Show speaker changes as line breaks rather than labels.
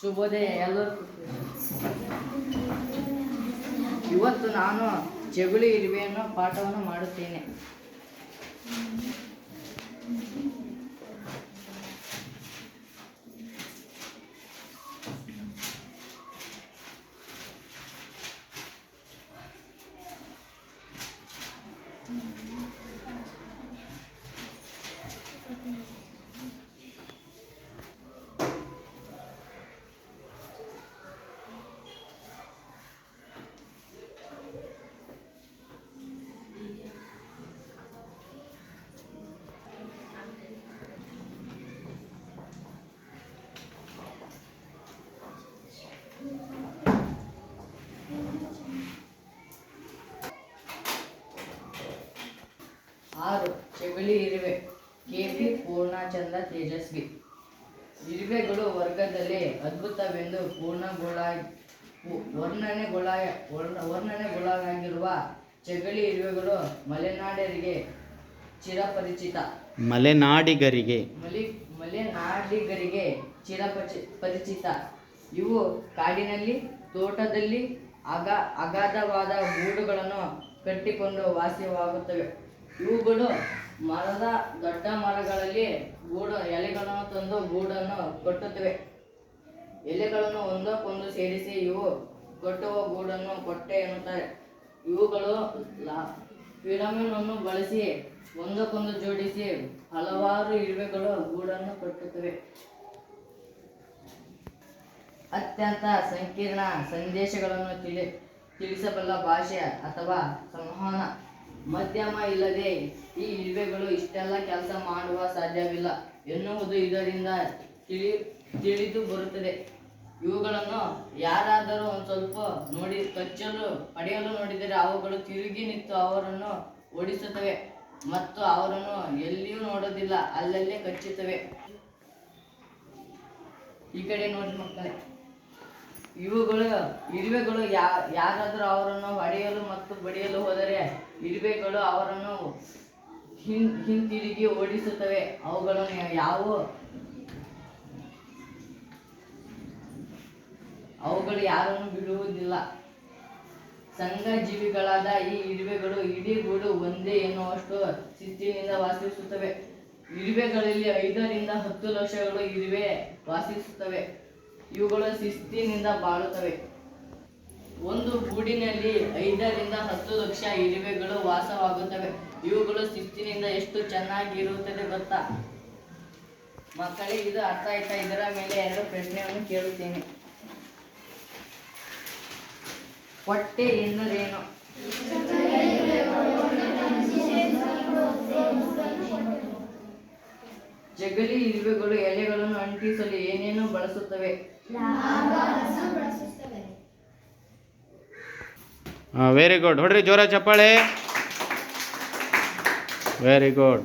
ಶುಭೋದಯ ಎಲ್ಲರೂ ಇವತ್ತು ನಾನು ಜಗುಳಿ ಇರುವೆಯನ್ನು ಪಾಠವನ್ನು ಮಾಡುತ್ತೇನೆ. ಆರು ಚಗಳಿ ಇರುವೆ. K P Purnachandra Tejaswi. ಇರುವೆಗಳು ವರ್ಗದಲ್ಲಿ ಅದ್ಭುತವೆಂದು ಪೂರ್ಣಗೊಳ ವರ್ಣನೆಗೊಳ ವರ್ಣ- ವರ್ಣನೆಗೊಳಗಾಗಿರುವ ಚಗಳಿ ಇರುವೆಗಳು ಮಲೆನಾಡರಿಗೆ ಚಿರಪರಿಚಿತ.
ಮಲೆನಾಡಿಗರಿಗೆ.
ಮಲಿ ಮಲೆನಾಡಿಗರಿಗೆ ಚಿರಪಚಿ ಪರಿಚಿತ. ಇವು ಕಾಡಿನಲ್ಲಿ ತೋಟದಲ್ಲಿ ಅಗ ಅಗಾಧವಾದ ಗೂಡುಗಳನ್ನು ಕಟ್ಟಿಕೊಂಡು ವಾಸವಾಗುತ್ತವೆ ಇವುಗಳು ಮರದ ದೊಡ್ಡ ಮರಗಳಲ್ಲಿ ಗೂಡು ಎಲೆಗಳನ್ನು ತಂದು ಗೂಡನ್ನು ಕಟ್ಟುತ್ತವೆ. ಎಲೆಗಳನ್ನು ಒಂದಕ್ಕೊಂದು ಸೇರಿಸಿ ಇವು ಕಟ್ಟುವ ಗೂಡನ್ನು ಕೊಟ್ಟೆ ಎನ್ನುತ್ತಾರೆ. ಇವುಗಳು ಲಾ- ಪಿರಮಿಡ್ ಅನ್ನು ಬಳಸಿ ಒಂದಕ್ಕೊಂದು ಜೋಡಿಸಿ ಹಲವಾರು ಇರುವೆಗಳು ಗೂಡನ್ನು ಕಟ್ಟುತ್ತವೆ. ಅತ್ಯಂತ ಸಂಕೀರ್ಣ ಸಂದೇಶಗಳನ್ನು ತಿಳಿ, ತಿಳಿಸಬಲ್ಲ ಭಾಷೆ ಅಥವಾ ಸಂವಹನ. ಮಧ್ಯಮ ಇಲ್ಲದೆ ಈ ಇರುವೆಗಳು ಇಷ್ಟೆಲ್ಲ ಕೆಲಸ ಮಾಡುವ ಸಾಧ್ಯವಿಲ್ಲ ಎನ್ನುವುದು ಇದರಿಂದ ತಿಳಿ ತಿಳಿದು ಬರುತ್ತದೆ. ಇವುಗಳನ್ನು ಯಾರಾದರೂ ಒಂದು ಸ್ವಲ್ಪ ನೋಡಿ ಕಚ್ಚಲು, ಪಡೆಯಲು ನೋಡಿದರೆ ಅವುಗಳು ತಿರುಗಿ ನಿಂತು ಅವರನ್ನು ಓಡಿಸುತ್ತವೆ ಮತ್ತು ಅವರನ್ನು ಎಲ್ಲಿಯೂ ನೋಡೋದಿಲ್ಲ, ಅಲ್ಲಲ್ಲೇ ಕಚ್ಚುತ್ತವೆ. ಈ ಕಡೆ ನೋಡಿ ಮಕ್ಕಳೇ. ಇವುಗಳು ಇರುವೆಗಳು ಯಾ, ಯಾರಾದರೂ ಅವರನ್ನು ಹೊಡೆಯಲು ಮತ್ತು ಬಡಿಯಲು ಹೋದರೆ ಇರುವೆಗಳು ಅವರನ್ನು ಹಿಂ ಹಿಂತಿರುಗಿ ಓಡಿಸುತ್ತವೆ. ಅವುಗಳನ್ನು ಯಾವ ಅವುಗಳು ಯಾರನ್ನು ಬಿಡುವುದಿಲ್ಲ. ಸಂಘ ಜೀವಿಗಳಾದ ಈ ಇರುವೆಗಳು ಇಡೀ ಗೂಡು ಒಂದೇ ಎನ್ನುವಷ್ಟು ಶಿಸ್ತಿನಿಂದ ವಾಸಿಸುತ್ತವೆ. ಇರುವೆಗಳಲ್ಲಿ ಐದರಿಂದ ಹತ್ತು ಲಕ್ಷಗಳು ಇರುವೆ ವಾಸಿಸುತ್ತವೆ. ಇವುಗಳು ಶಿಸ್ತಿನಿಂದ ಬಾಳುತ್ತವೆ. ಒಂದು ಗೂಡಿನಲ್ಲಿ ಐದರಿಂದ ಹತ್ತು ಲಕ್ಷ ಇರುವೆಗಳು ವಾಸವಾಗುತ್ತವೆ. ಇವುಗಳು ಶಿಸ್ತಿನಿಂದ ಎಷ್ಟು ಚೆನ್ನಾಗಿ ಇರುತ್ತದೆ ಗೊತ್ತಾ? ಮಕ್ಕಳಿಗೆ ಇದು ಅರ್ಥ ಆಯ್ತಾ? ಇದರ ಮೇಲೆ ಎರಡು ಪ್ರಶ್ನೆಯನ್ನು ಕೇಳುತ್ತೇನೆ. ಹೊಟ್ಟೆ ಎಂದರೇನು ಜಗಲಿ ಇರುವೆಗಳು ಎಲೆಗಳನ್ನು ಅಂಟಿಸಲು ಏನೇನು ಬಳಸುತ್ತವೆ?
Very good. ಹೊಡ್ರಿ ಜೋರ ಚಪ್ಪಾಳೆ. Very good.